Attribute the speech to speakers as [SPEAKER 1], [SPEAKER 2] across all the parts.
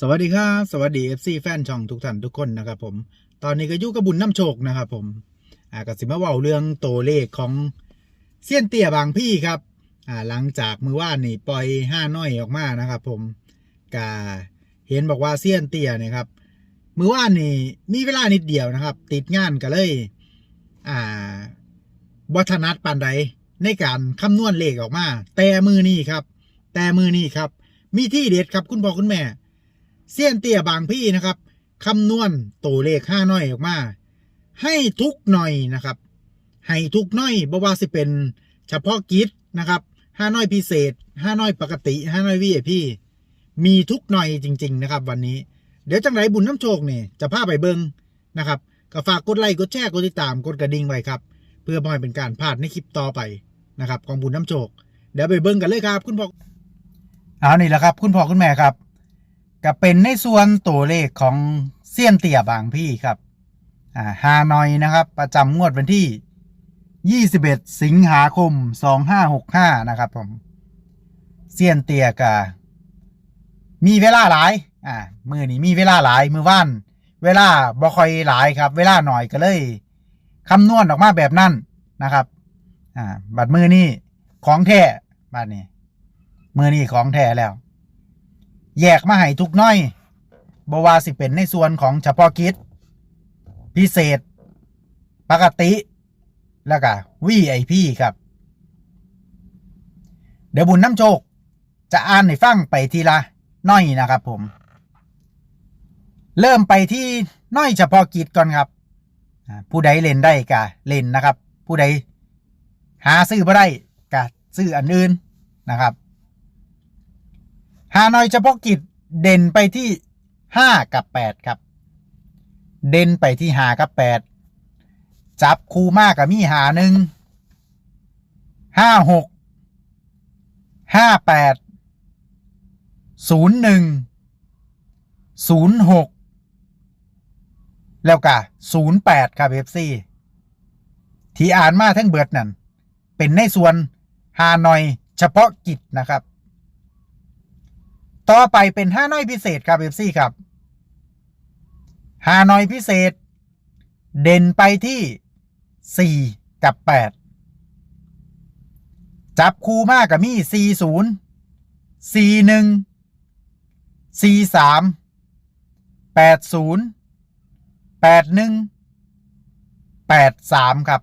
[SPEAKER 1] สวัสดีครับ สวัสดี FC แฟนช่องทุกท่านทุกคนนะครับผมตอนนี้ก็อยู่กับบุญน้ำโชคนะครับผมอ่ากสิมาเว้าเรื่องตัวเลขของเซียนเตี้ยบางพี่ครับอ่าหลังจากมือว่านนี่ปล่อยห้าน้อยออกมานะครับผมกาเห็นบอกว่าเซียนเตี้ยเนี่ยครับมือว่านนี่มีเวลานิดเดียวนะครับ ติดงานก็เลยอ่าวัฒนัดปานใดในการคำนวณเลขออกมา แต่มือนี่ครับ แต่มือนี่ครับ มีที่เด็ดครับคุณพ่อคุณแม่ เสี้ยนเตี้ยบางพี่นะครับคำนวณตัวเลขห้าน้อยออกมา ให้ทุกหน่อยนะครับ ให้ทุกหน่อยบ่ว่าสิเป็นเฉพาะกิจนะครับห้าน้อยพิเศษห้าน้อยปกติห้าน้อยวีไอพีมีทุกหน่อยจริง ๆ นะครับ วันนี้ เดี๋ยวจังไรบุญน้ำโชคเนี่ยจะพาไปเบิงนะครับก็ฝากกดไลค์กดแชร์กดติดตามกดกระดิ่งไว้ครับ เพื่อไม่เป็นการพลาดในคลิปต่อไปนะครับของบุญน้ำโชค เดี๋ยวไปเบิงกันเลยครับ คุณพ่อเอานี่แหละครับ คุณพ่อคุณแม่ครับ ก็เป็นในส่วนตัวเลขของเซียนเตี่ยบางพี่ครับอ่าฮานอยนะครับ ประจำงวดวันที่ 21 สิงหาคม 2565 นะครับผมเซียนเตียกะมีเวลาหลาย อ่ามือนี้มีเวลาหลาย มือว่าน เวลาบ่ค่อยหลายครับ เวลาหน่อยก็เลยคำนวณออกมาแบบนั้นนะครับ อ่า บัดมือนี้ของแท้บัดนี้มือนี้ของแท้แล้ว แยกมาให้ทุกน้อยบว่าสิเป็นในส่วนของเฉพาะกิจ พิเศษ ปกติ แล้วก็วีไอพีครับ เดี๋ยวบุญน้ำโชค จะอ่านให้ฟังไปทีละน้อยนะครับผม เริ่มไปที่น้อยเฉพาะกิจก่อนครับ ผู้ใดเล่นได้ก็เล่นนะครับ ผู้ใดหาซื้อบ่ได้ก็ซื้ออันอื่นนะครับ ฮานอยเฉพาะกิจเด่นไปที่ห้ากับแปดครับ เด่นไปที่หากับแปดจับคูมากกับมีหาหนึ่งห้าหกห้าแปดศูนย์หนึ่งศูนย์หกแล้วก็ศูนย์แปดครับเอฟซีที่อ่านมาทั้งเบิดนั่นเป็นในส่วนฮานอยเฉพาะกิจนะครับ ต่อไปเป็นห้าน้อยพิเศษครับเอฟซีครับห้าน้อยพิเศษ เด่นไปที่สี่กับแปดจับคู่มากกับมีสี่ศูนย์สี่หนึ่งสี่สามแปดศูนย์แปดหนึ่งแปดสามครับ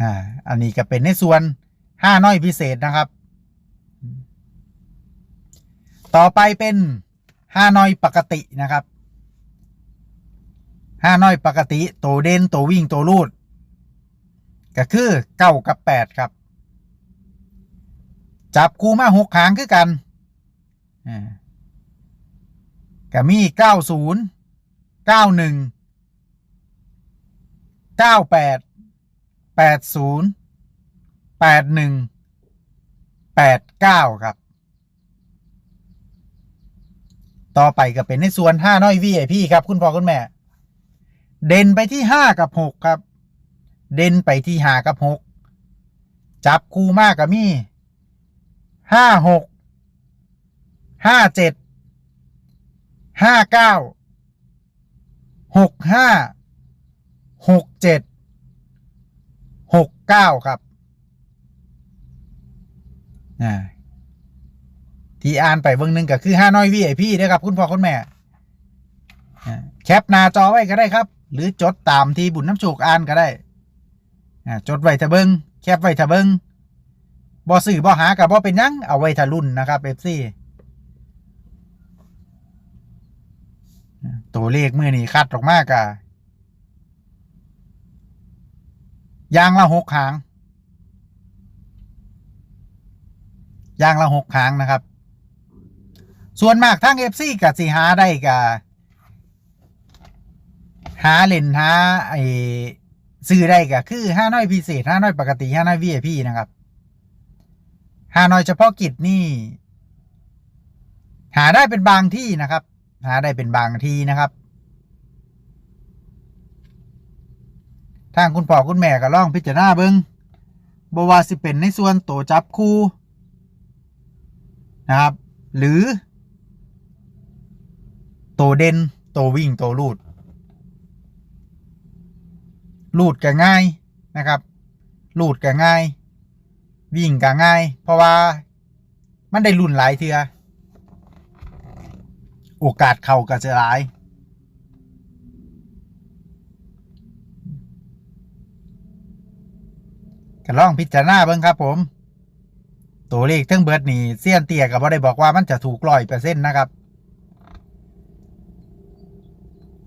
[SPEAKER 1] อ่า อันนี้ก็เป็นในส่วนห้าน้อยพิเศษนะครับ ต่อไปเป็นห้าน้อยปกตินะครับห้าน้อยปกติตัวเด่นตัววิ่งตัวรูด ก็คือเก้ากับแปดครับ จับคู่มาหกหางคือกันก็มีเก้าศูนย์เก้าหนึ่งเก้าแปดแปดศูนย์แปดหนึ่งแปดเก้าครับ ต่อไปก็เป็นในส่วนห้าน้อย VIP ครับ คุณพ่อคุณแม่ เด่นไปที่ห้ากับหกครับ เด่นไปที่ห้ากับหกจับคู่มากกับมี่ห้าหกห้าเจ็ดห้าเก้าหกห้าหกเจ็ดหกเก้าครับอ่า ที่อ่านไปเบื้องหนึ่งก็คือห้าน้อย VIP นะครับคุณพ่อคุณแม่แคปหน้าจอไว้ก็ได้ครับ หรือจดตามที่บุญน้ำโชคอ่านก็ได้จดไว้ถ้าเบิงแคปไว้ถ้าเบิงบ่สื่อบ่หากับบ่เป็นยังเอาไว้ถ้ารุ่นนะครับเอฟซีตัวเลขมือนี่คัดออกมากอะยางละหกหางยางละหกหางนะครับ ส่วนมากทั้งเอฟซีกับสีหาได้กับหาเล่นหาไอซื้อได้ก็คือห้าน้อยพิเศษห้าน้อยปกติห้าน้อยวีไอพีนะครับห้าน้อยเฉพาะกิจนี่ หาได้เป็นบางที่นะครับ หาได้เป็นบางที่นะครับทางคุณพ่อคุณแม่ก็ลองพิจารณาเบิงบว่าสิเป็นในส่วนตัวจับคู่นะครับ หรือ ตัวเด่นตัววิ่งตัวลูดลูดก็ง่ายนะครับลูดก็ง่าย วิ่งก็ง่าย เพราะว่ามันได้รุ่นหลายเทือโอกาสเข้าก็จะหลาย ก็ลองพิจารณาเบิ่งครับผม ตัวเลขเทั้งเบิดนี่เซียนเตียก็บ่ได้บอกว่ามันจะถูกร้อยเปอร์เซ็นต์นะครับ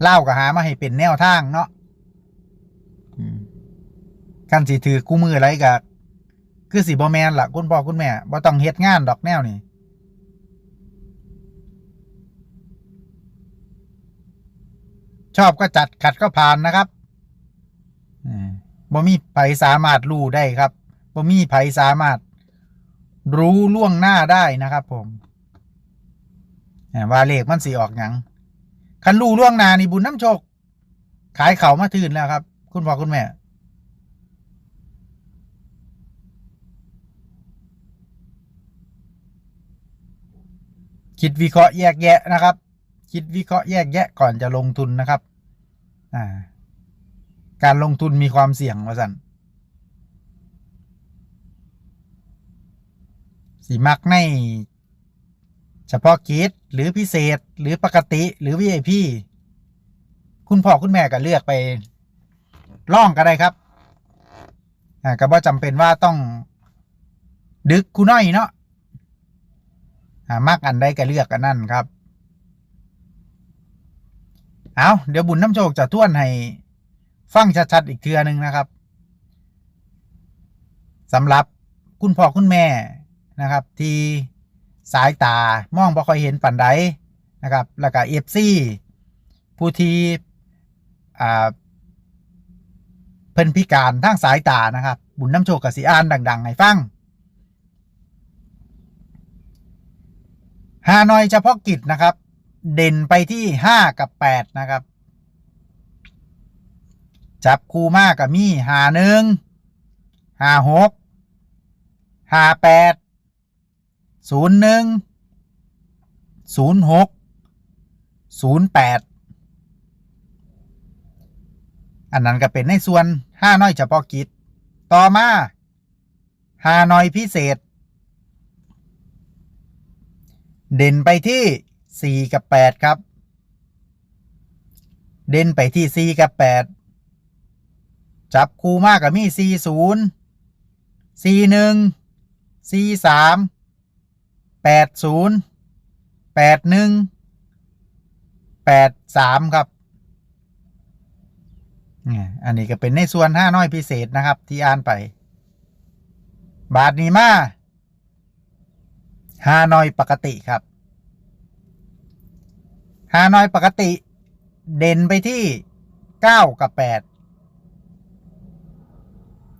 [SPEAKER 1] เล่าก็หามาให้เป็นแนวทางเนาะกันสิถือกู้มืออะไรกับคือสิบอแมนล่ะคุณพ่อคุณแม่บ่ต้องเฮ็ดงานดอกแนวนี่ชอบก็จัดขัดก็ผ่านนะครับอืมบ่มีไผสามารถรู้ได้ครับบ่มีไผสามารถรู้ล่วงหน้าได้นะครับผมว่าเลขมันสิออกหยัง คันรู้ล่วงนานี่บุญน้ำโชค ขายเขามาทื่นแล้วครับ คุณพ่อคุณแม่ คิดวิเคราะห์แยกแยะนะครับ คิดวิเคราะห์แยกแยะก่อนจะลงทุนนะครับ อ่า การลงทุนมีความเสี่ยงว่าสันสีมักใน เฉพาะกิจหรือพิเศษหรือปกติหรือ VIP คุณพ่อคุณแม่ก็เลือกไปล่องก็ได้ครับอ่าก็บ่จำเป็นว่าต้องดึกคุณน้อยเนาะอ่ามักอันใดก็เลือกอันนั้นครับ เอาเดี๋ยวบุญน้ำโชคจะท้วนให้ฟังชัดๆอีกเทือหนึ่งนะครับสำหรับคุณพ่อคุณแม่นะครับ ที่ สายตามองบ่ค่อยเห็นปันใดนะครับ แล้วก็เอฟซีผู้ที่อ่าเพิ่นพิการทางสายตานะครับ บุญน้ำโชคกับสีอานดัง ๆ ให้ฟังฮานอยเฉพาะกิจนะครับ เด่นไปที่ห้ากับแปดนะครับ จับคู่มากกับมี่หาหนึ่งหาหกหาแปด ศูนย์หนึ่งศูนย์หกศูนย์แปดอันนั้นก็เป็นในส่วนห้าน้อยเฉพาะกิจ ต่อมาหาน้อยพิเศษ เด่นไปที่สี่กับแปดครับ เด่นไปที่สี่กับแปดจับคู่มากกับมีสี่ศูนย์สี่หนึ่งสี่สาม แปดศูนย์แปดหนึ่งแปดสามครับเนี่ยอันนี้ก็เป็นในส่วนห้าน้อยพิเศษนะครับ ที่อ่านไป บาทนี้มาห้าน้อยปกติครับห้าน้อยปกติ เด่นไปที่เก้ากับแปด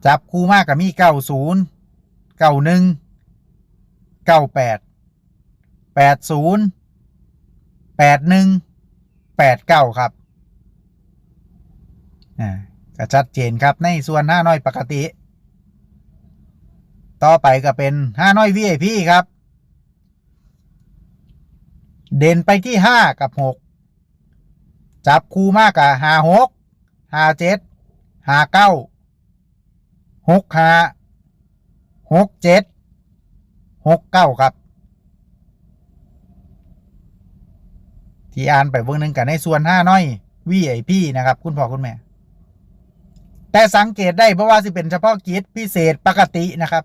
[SPEAKER 1] จับคู่มากกับมีเก้าศูนย์เก้าหนึ่งเก้าแปด แปดศูนย์แปดหนึ่งแปดเก้าครับ อ่าก็ชัดเจนครับในส่วนห้าน้อยปกติ ต่อไปก็เป็นห้าน้อย VIP ครับ เด่นไปที่ห้ากับหกจับคู่มากกับห้าหกห้าเจ็ดห้าเก้าหกห้าหกเจ็ดหกเก้าครับ ที่อ่านไปเบื้องหนึ่งกันในส่วนห้าน้อย VIP นะครับ คุณพ่อคุณแม่ แต่สังเกตได้เพราะว่าสิเป็นเฉพาะกิจพิเศษปกตินะครับ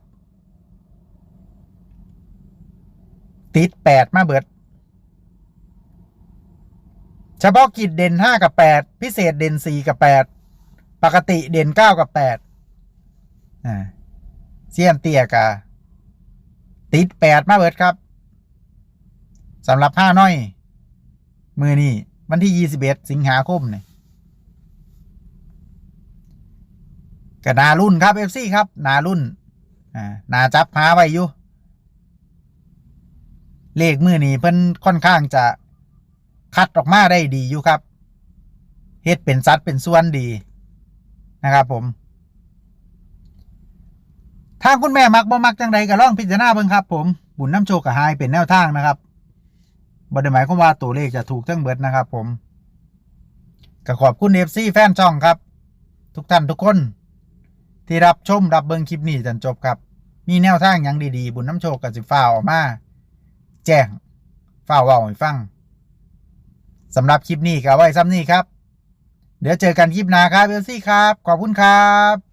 [SPEAKER 1] ติดแปดมาเบิด เฉพาะกิจเด่นห้ากับแปดพิเศษเด่นสี่กับแปดปกติเด่นเก้ากับแปดอ่าเซียนเตียกาติดแปดมาเบิดครับสำหรับห้าน้อย มือนี่วันที่ยี่สิบเอ็ดสิงหาคมเนี่ยก็นารุ่นครับเอฟซีครับ นารุ่นอ่านาจับหาไว้อยู่เลขมือนี่เพิ่นค่อนข้างจะคัดออกมาได้ดีอยู่ครับเฮ็ดเป็นซัดเป็นส่วนดีนะครับผมทางคุณแม่มักบ่มักจังใดก็ลองพิจารณาเบิ่งครับ ผมบุญน้ำโชคกับไฮเป็นแนวทางนะครับ บ่ได้หมายความว่าตัวเลขจะถูกทั้งเบิดนะครับผมก็ขอบคุณ FC แฟนช่องครับ ทุกท่านทุกคน ที่รับชมรับเบิงคลิปนี้จนจบครับ มีแนวทางหยังดีๆ บุญน้ำโชคกับสิฟ้าวออกมา แจ้งฟ้าว่าให้ฟังสำหรับคลิปนี้ก็ไว้ซ้ำนี้ครับ เดี๋ยวเจอกันคลิปหน้าครับเอลซี่ครับ ขอบคุณครับ